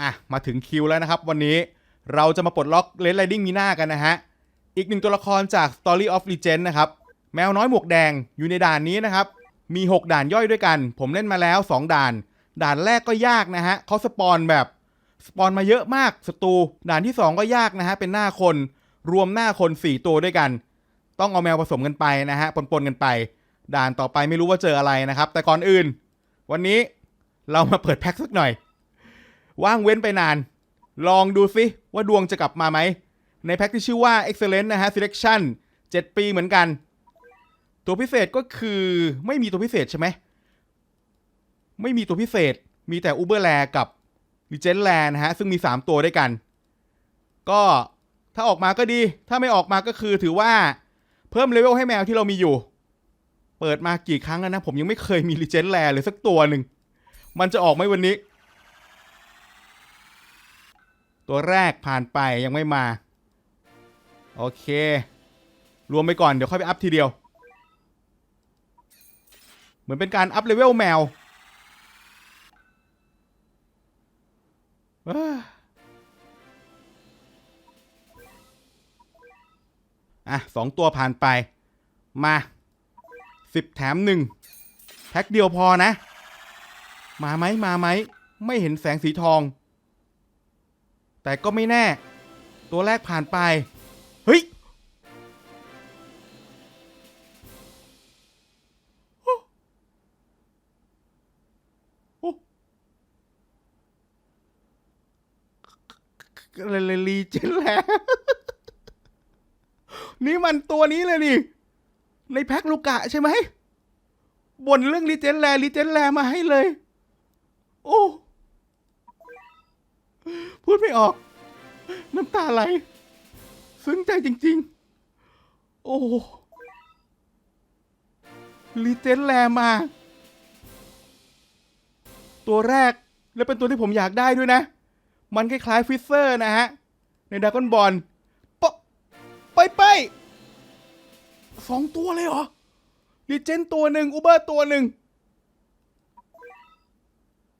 อะมาถึงคิวแล้วนะครับ วันนี้เราจะมาปลดล็อกเลนไ i ดิ้งมีหน้ากันนะฮะ อีกหนึ่งตัวละครจาก Story of Legend นะครับ แมวน้อยหมวกแดงอยู่ในด่านนี้นะครับ มี 6 ด่านย่อยด้วยกัน ผมเล่นมาแล้ว 2 ด่าน ด่านแรกก็ยากนะฮะเขาสปอนแบบสปอนมาเยอะมากศัตรูด่านที่ 2 ก็ยากนะฮะเป็นหน้าคน รวมหน้าคน 4 ตัวด้วยกัน ต้องเอาแมวผสมกันไปนะฮะปนๆกันไป ด่านต่อไปไม่รู้ว่าเจออะไรนะครับ แต่ก่อนอื่น วันนี้เรามาเปิดแพ็คสักหน่อย ว่างเว้นไปนาน ลองดูซิว่าดวงจะกลับมาไหม ในแพ็คที่ชื่อว่า Excellent นะฮะ Selection 7 ปีเหมือนกัน ตัวพิเศษก็คือไม่มีตัวพิเศษใช่ไหม ไม่มีตัวพิเศษ มีแต่ Uber l a กับ Legend l a นะฮะ ซึ่งมี 3 ตัวด้วยกัน ก็ถ้าออกมาก็ดี ถ้าไม่ออกมาก็คือถือว่าเพิ่มเลเวลให้แมวที่เรามีอยู่ เปิดมากี่ครั้งแล้วนะ ผมยังไม่เคยมี Legend l a เลยสักตัวหนึ่ง มันจะออกไหมวันนี้ ตัวแรกผ่านไปยังไม่มา โอเค รวมไปก่อนเดี๋ยวค่อยไปอัพทีเดียว เหมือนเป็นการอัพเลเวลแมวอะสองตัวผ่านไปมาสิบแถมหนึ่งแพ็คเดียวพอนะ มาไหมมาไหม ไม่เห็นแสงสีทอง แต่ก็ไม่แน่ ตัวแรกผ่านไป เฮ้ยเลลีเจนแลนี่มันตัวนี้เลยนี่ ในแพ็คลูกะใช่ไหมบ่นเรื่องลีเจนแลลีเจนแลมาให้เลย โอ้ พูดไม่ออก น้ำตาไหล ซึ้งใจจริง ๆ โอ้ลีเจนแลมา ตัวแรกและเป็นตัวที่ผมอยากได้ด้วยนะ มันคล้ายๆฟิสเซอร์นะฮะ ในด r a ก้อนบอลปะไปไปสองตัวเลยเหรอลีเจนตัวหนึ่งอูเบอร์ตัวหนึ่ง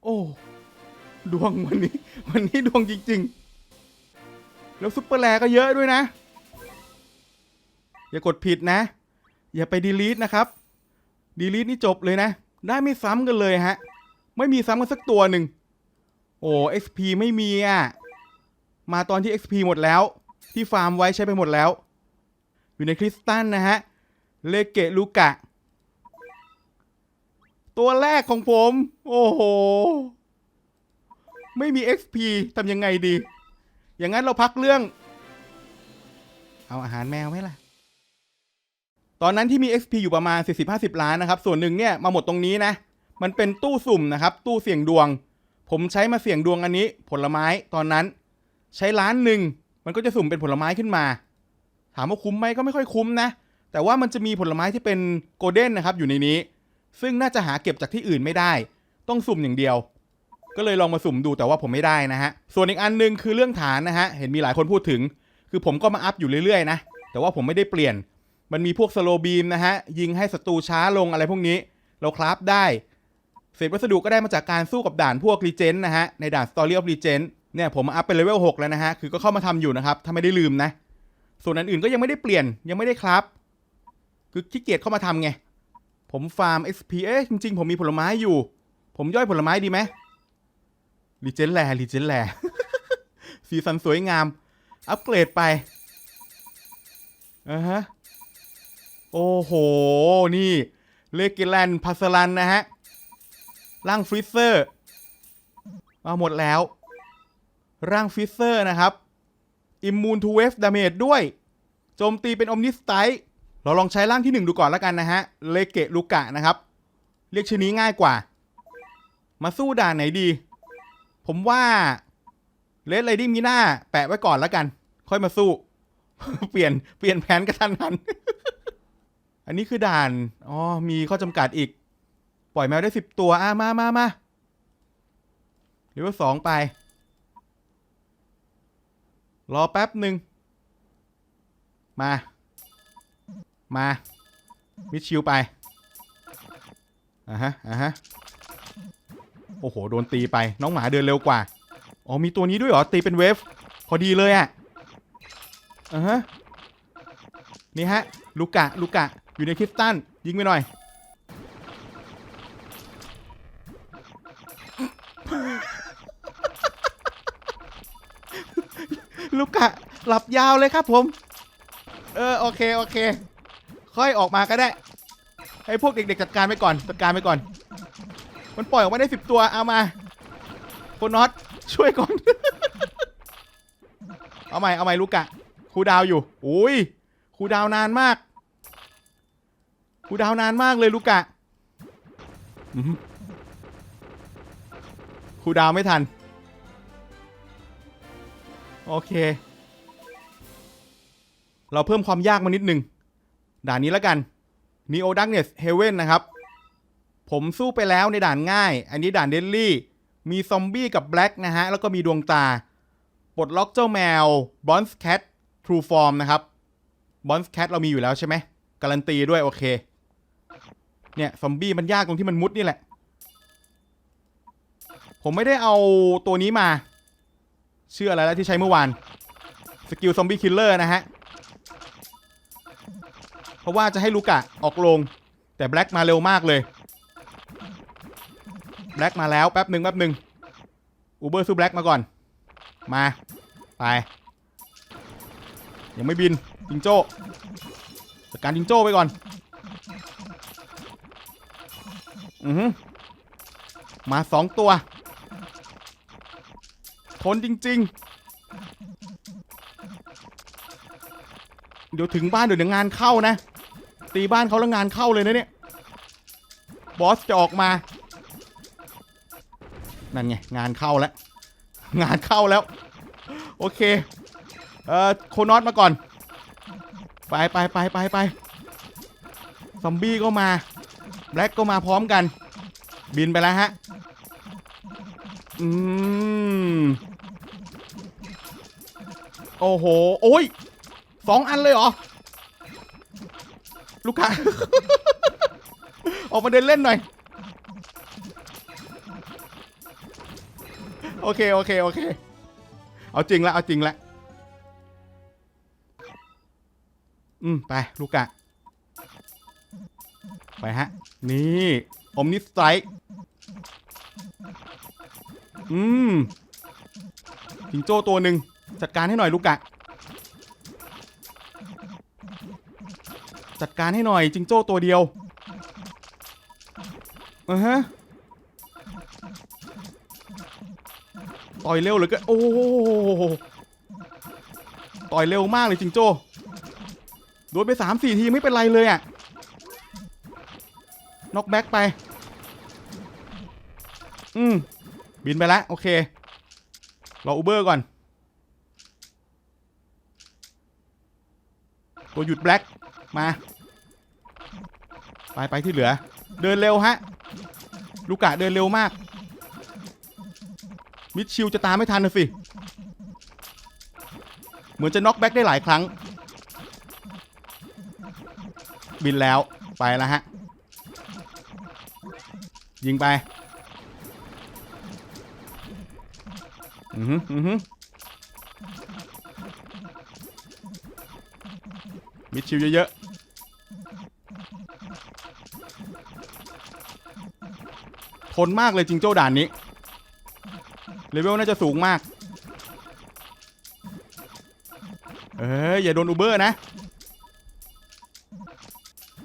โอ้ ดวงวันนี้ วันนี้ดวงจริง ๆ แล้วซุปเปอร์แลก็เยอะด้วยนะ อย่ากดผิดนะ อย่าไปดีลีทนะครับดีลีทนี่จบเลยนะ ได้ไม่ซ้ำกันเลยฮะ ไม่มีซ้ำกันสักตัวหนึ่ง โอ้ XP ไม่มีอะ มาตอนที่ XP หมดแล้ว ที่ฟาร์มไว้ใช้ไปหมดแล้ว อยู่ในคริสตัลนะฮะ เลเกะลูกะ ตัวแรกของผม โอ้โห ไม่มี XP ทำยังไงดี อย่างนั้นเราพักเรื่อง เอาอาหารแมวไหมล่ะ ตอนนั้นที่มี XP อยู่ประมาณ 40-50 ล้านนะครับ ส่วนหนึ่งเนี่ยมาหมดตรงนี้นะ มันเป็นตู้สุ่มนะครับ ตู้เสี่ยงดวง ผมใช้มาเสี่ยงดวงอันนี้ ผลไม้ตอนนั้น ใช้ล้านหนึ่ง มันก็จะสุ่มเป็นผลไม้ขึ้นมา ถามว่าคุ้มไหมก็ไม่ค่อยคุ้มนะ แต่ว่ามันจะมีผลไม้ที่เป็นโกลเด้นนะครับอยู่ในนี้ ซึ่งน่าจะหาเก็บจากที่อื่นไม่ได้ ต้องสุ่มอย่างเดียว ก็เลยลองมาสุ่มดูแต่ว่าผมไม่ได้นะฮะ ส่วนอีกอันหนึงคือเรื่องฐานนะฮะ เห็นมีหลายคนพูดถึง คือผมก็มาอัพอยู่เรื่อยๆนะ แต่ว่าผมไม่ได้เปลี่ยน มันมีพวกสโลบีมนะฮะ ยิงให้ศัตรูช้าลงอะไรพวกนี้ เราคราฟได้ เศษวัสดุก็ได้มาจากการสู้กับด่านพวกรีเจนนะฮะ ในด่าน Story of Legend เนี่ยผมมาอัพเป็นเลเวล6แล้วนะฮะ คือก็เข้ามาทำอยู่นะครับถ้าไม่ได้ลืมนะ ส่วนอันอื่นก็ยังไม่ได้เปลี่ยน ยังไม่ได้ครับ คือขี้เกียจเข้ามาทำไง ผมฟาร์ม XP เอ๊ะจริงๆผมมีผลไม้อยู่ ผมย่อยผลไม้ดีไหม รีเจนแลรีเจนแลสีสันสวยงาม อัปเกรดไปอ่าฮะ โอ้โห นี่ เลกิแลนพัสลันนะฮะ ร่างฟริเซอร์มาหมดแล้ว ร่างฟริเซอร์นะครับ อิมมูนทูเวฟดาเมจด้วย โจมตีเป็นอมนิสไตเราลองใช้ร่างที่หนึ่งดูก่อนแล้วกันนะฮะ เลเกะลูกะนะครับ เรียกชื่อนี้ง่ายกว่า มาสู้ด่านไหนดี ผมว่าเลดไ i ดิ้มีหน้า แปะไว้ก่อนแล้วกัน ค่อยมาสู้ เปลี่ยนเปลี่ยนแผนกระทันหัน อันนี้คือด่าน อ๋อ มีข้อจำกัดอีก ปล่อยแมวได้สิบตัว อะ มามามาเลเวลสองไป รอแป๊บหนึ่ง มา มามิชิวไปอะฮะอะฮะ โอ้โห โดนตีไป น้องหมาเดินเร็วกว่า อ๋อ มีตัวนี้ด้วยเหรอ ตีเป็นเวฟ พอดีเลยอะ่ะอ่าฮะ นี่ฮะ ลูกะ ลูกะ อยู่ในคริสตัน ยิงไปหน่อย ลูกะ หลับยาวเลยครับผม เออ โอเค โอเค ค่อยออกมาก็ได้ ให้พวกเด็กๆจัดการไปก่อน จัดการไปก่อน มันปล่อยออกมาได้สิบตัวเอามาโคนน็อตช่วยก่อน เอาใหม่เอาใหม่ลูกะครูดาวอยู่อุ้ยครูดาวนานมากครูดาวนานมากเลยลูกะครูดาวไม่ทัน โอเค เราเพิ่มความยากมานิดนึงด่านนี้แล้วกัน Neo Darkness Heaven นะครับ ผมสู้ไปแล้วในด่านง่าย อันนี้ด่านเดลลี่ มีซอมบี้กับแบล็กนะฮะ แล้วก็มีดวงตา ปลดล็อกเจ้าแมวบอนส์แคททรูฟอร์มนะครับบอนส์แคทเรามีอยู่แล้วใช่ไหมการันตีด้วยโอเค เนี่ยซอมบี้มันยากตรงที่มันมุดนี่แหละ ผมไม่ได้เอาตัวนี้มาเชื่ออะไรแล้วที่ใช้เมื่อวาน สกิลซอมบี้คิลเลอร์นะฮะ เพราะว่าจะให้ลูกะออกลง แต่แบล็กมาเร็วมากเลย แบล็กมาแล้วแป๊บหนึ่งแป๊บหนึ่งอูเบอร์สู้แบล็กมาก่อน มา ไป ยังไม่บินจิงโจ้จัดการจิงโจ้ไปก่อน อือหือมาสองตัว ทนจริง ๆ เดี๋ยวถึงบ้านเดี๋ยวเดี๋ยวงานเข้านะ ตีบ้านเขาแล้วงานเข้าเลยนะเนี่ย บอสจะออกมา นั่นไงงานเข้าแล้ว งานเข้าแล้ว โอเค เอ่อโคนอตมาก่อน ไปไปไปไปไปซอมบี้ก็มาแบล็กก็มาพร้อมกัน บินไปแล้วฮะ อืม โอ้โห โอ้ยสองอันเลยเหรอ ลูกค้า ออกมาเดินเล่นหน่อย โอเคโอเคโอเค เอาจริงละเอาจริงละอืมไปลูกกะ ไปฮะ นี่อมนิสไตร์อืมจิงโจ้ตัวหนึ่งจัดการให้หน่อยลูกกะ จัดการให้หน่อยจิงโจ้ตัวเดียวอือฮะ ต่อยเร็วเหลือเกินโอ้โหต่อยเร็วมากเลยจิงโจ้โดนไปสามสี่ทีไม่เป็นไรเลยอะน็อกแบ็กไป อืม บินไปแล้ว โอเค รออูเบอร์ก่อน ตัวหยุดแบล็กมา ไปไปที่เหลือ เดินเร็วฮะ ลูกกะเดินเร็วมาก มิดชิลจะตามไม่ทันนะสิ เหมือนจะน็อกแบ็กได้หลายครั้ง บินแล้วไปแล้วฮะ ยิงไป อือฮึอือฮึมิดชิลเยอะๆ ทนมากเลยจริงโจ้ด่านนี้ เลเวลน่าจะสูงมาก เอ้ยอย่าโดนอูเบอร์นะ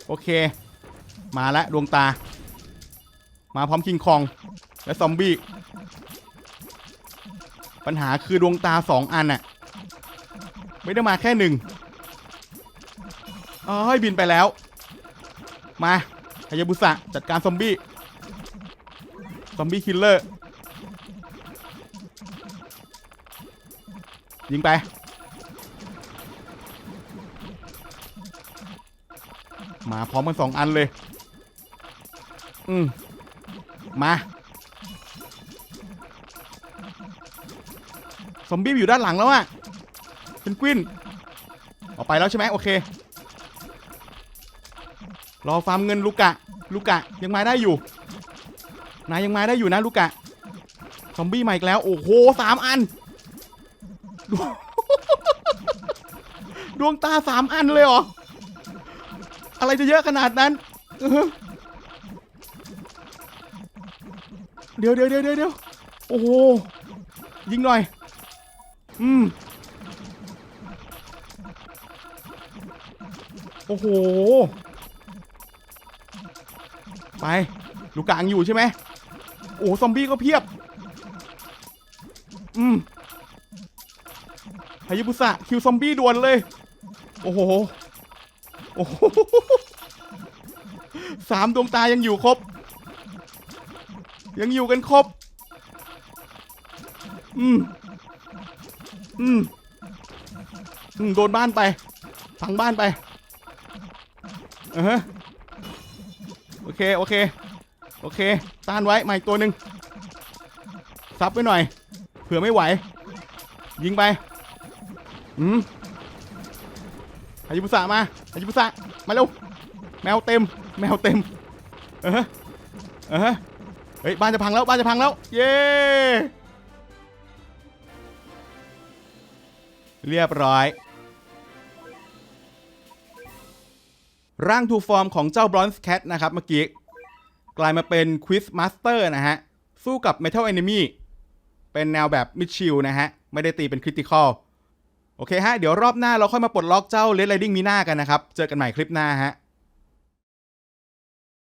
โอเค มาแล้วดวงตา มาพร้อมคิงคอง และซอมบี้ ปัญหาคือดวงตาสองอันน่ะ ไม่ได้มาแค่หนึ่งอ๋อบินไปแล้ว มาฮายาบุสะจัดการซอมบี้ ซอมบี้คิลเลอร์ ยิงไป มาพร้อมกันสองอันเลย อืมมา ซอมบี้อยู่ด้านหลังแล้วอะเป็นกวินออกไปแล้วใช่ไหมโอเค รอฟาร์มเงินลูกะ ลูกะยังมาได้อยู่ นายยังมาได้อยู่นะลูกะ ซอมบี้มาอีกแล้ว โอ้โหสามอัน ดวง ดวงตาสามอันเลยเหรอ อะไรจะเยอะขนาดนั้นเดี๋ยวเดี๋ยวเดี๋ยวเดี๋ยวเดี๋ยวโอ้โห ยิงหน่อย อืม โอ้โห ไป ลูกกลางอยู่ใช่ไหม โอ้ซอมบี้ก็เพียบ อืมายิบุสะคิวซอมบี้ด่วนเลย โอ้โห โอ้โหสามดวงตายังอยู่ครบ ยังอยู่กันครบ อืม อืม อืม โดนบ้านไป พังบ้านไปเออฮะโอเค โอเค โอเค ต้านไว้มาอีกตัวหนึ่งซับไว้หน่อย เผื่อไม่ไหว ยิงไป อืมฮายิบุสะมาฮายิบุสะมาเร็ว แมวเต็ม แมวเต็ม เออฮะเออฮะเฮ้ย บ้านจะพังแล้ว บ้านจะพังแล้ว เย้เรียบร้อย ร่างทูฟอร์มของเจ้าบรอนซ์แคทนะครับเมื่อกี้ กลายมาเป็นควิ z มาสเตอร์นะฮะ สู้กับ Metal Enemy เป็นแนวแบบมิดชิลนะฮะ ไม่ได้ตีเป็นคริติคอล โอเคฮะ เดี๋ยวรอบหน้าเราค่อยมาปลดล็อกเจ้าเลดไลดิ้งมีหน้ากันนะครับ เจอกันใหม่คลิปหน้าฮะ